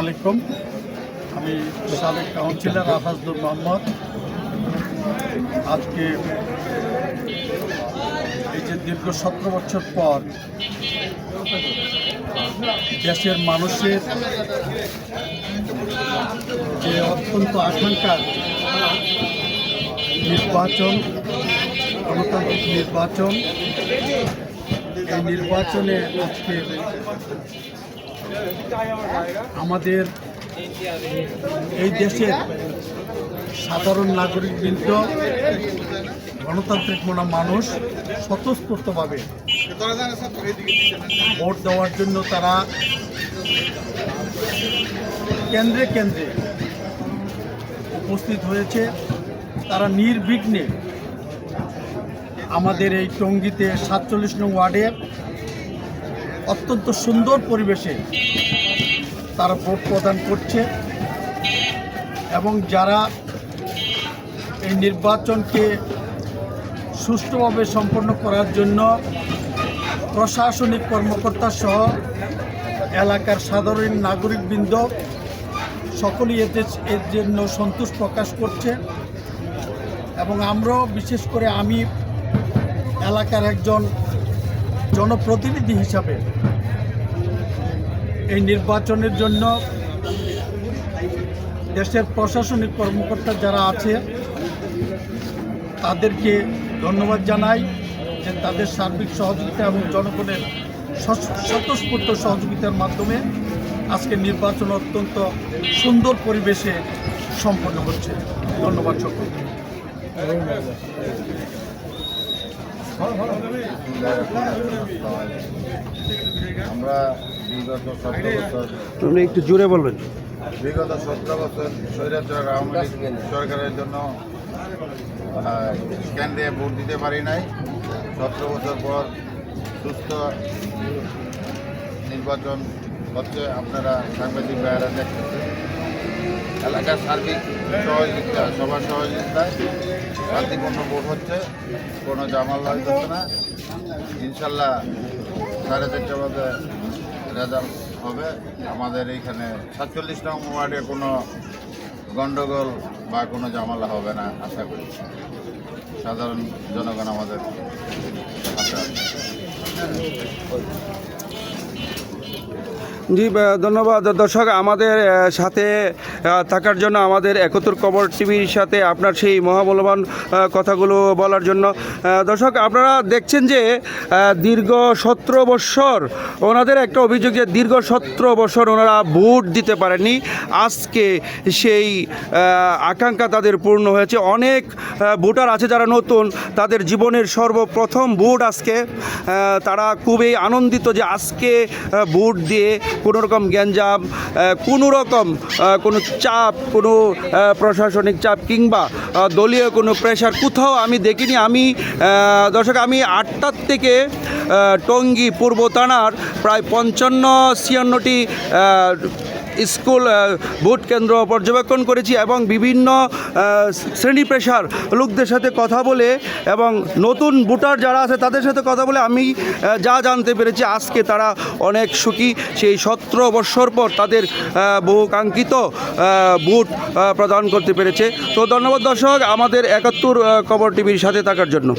আলাইকুম। আমি সাবেক কাউন্সিলর আফাজদুর মোহাম্মদ। আজকে এই যে দীর্ঘ সতেরো বছর পর দেশের মানুষের যে অত্যন্ত আকাঙ্ক্ষার নির্বাচন, গণতান্ত্রিক নির্বাচন, এই নির্বাচনে আজকে আমাদের এই দেশের সাধারণ নাগরিকবৃন্দ গণতান্ত্রিক মনা মানুষ স্বতঃস্ফূর্তভাবে ভোট দেওয়ার জন্য তারা কেন্দ্রে কেন্দ্রে উপস্থিত হয়েছে। তারা নির্বিঘ্নে আমাদের এই টঙ্গিতে সাতচল্লিশ নং ওয়ার্ডে অত্যন্ত সুন্দর পরিবেশে তারা ভোট প্রদান করছে এবং যারা এই নির্বাচনকে সুষ্ঠুভাবে সম্পন্ন করার জন্য প্রশাসনিক কর্মকর্তা সহ এলাকার সাধারণ নাগরিকবৃন্দ সকলেই এতে এর জন্য সন্তোষ প্রকাশ করছে এবং আমরাও বিশেষ করে আমি এলাকার একজন জনপ্রতিনিধি হিসাবে এই নির্বাচনের জন্য দেশের প্রশাসনিক কর্মকর্তা যারা আছে, তাদেরকে ধন্যবাদ জানাই যে তাদের সার্বিক সহযোগিতা এবং জনগণের স্বতঃস্ফূর্ত সহযোগিতার মাধ্যমে আজকে নির্বাচন অত্যন্ত সুন্দর পরিবেশে সম্পন্ন হচ্ছে। ধন্যবাদ সকলকে। আমরা বিগত সতেরো বছর আপনি একটু জোরে বলবেন। বিগত সতেরো বছর স্বৈরাচার আওয়ামী লীগ সরকারের জন্য কেন্দ্রে ভোট দিতে পারি নাই। সতেরো বছর পর সুস্থ নির্বাচন হচ্ছে আপনারা সাংবাদিক ভাইয়েরা দেখতেছেন। এলাকার সার্বিক সহযোগিতা, সবার সহযোগিতায় শান্তিপূর্ণ ভোট হচ্ছে, কোনো জামাল্লা হচ্ছে না। ইনশাল্লাহ সাড়ে চারটে বাজে রেজাল্ট হবে। আমাদের এইখানে সাতচল্লিশ নং ওয়ার্ডে কোনো গন্ডগোল বা কোনো জামালা হবে না, আশা করি। সাধারণ জনগণ আমাদের আছে। জি ধন্যবাদ। দর্শক আমাদের সাথে থাকার জন্য আমাদের একত্র কবর টিভির সাথে আপনার সেই মহামূল্যবান আহ, কথাগুলো বলার জন্য। দর্শক আপনারা দেখছেন যে দীর্ঘ সতেরো বৎসর ওনাদের একটা অভিযোগ যে দীর্ঘ সতেরো বছর ওনারা ভোট দিতে পারেননি। আজকে সেই আকাঙ্ক্ষা তাদের পূর্ণ হয়েছে। অনেক ভোটার আছে যারা নতুন তাদের জীবনের সর্বপ্রথম ভোট আজকে। তারা খুবই আনন্দিত যে আজকে ভোট দিয়ে কোনো রকম গ্যাঞ্জাম কোনো রকম কোনো চাপ, কোনো প্রশাসনিক চাপ কিংবা দলীয় কোনো প্রেশার কোথাও আমি দেখিনি। আমি দর্শক, আমি আটটার থেকে টঙ্গি পূর্ব থানার প্রায় পঞ্চান্ন, ছিয়ান্নটি স্কুল ভোট কেন্দ্র পর্যবেক্ষণ করেছি এবং বিভিন্ন শ্রেণি পেশার লোকদের সাথে কথা বলে এবং নতুন ভোটার যারা আছে তাদের সাথে কথা বলে আমি যা জানতে পেরেছি আজকে তারা অনেক সুখী। সেই সতেরো বৎসর পর তাদের বহুকাঙ্ক্ষিত বহু ভোট প্রদান করতে পেরেছে। তো ধন্যবাদ দর্শক, আমাদের একাত্তর খবর টিভির সাথে থাকার জন্য।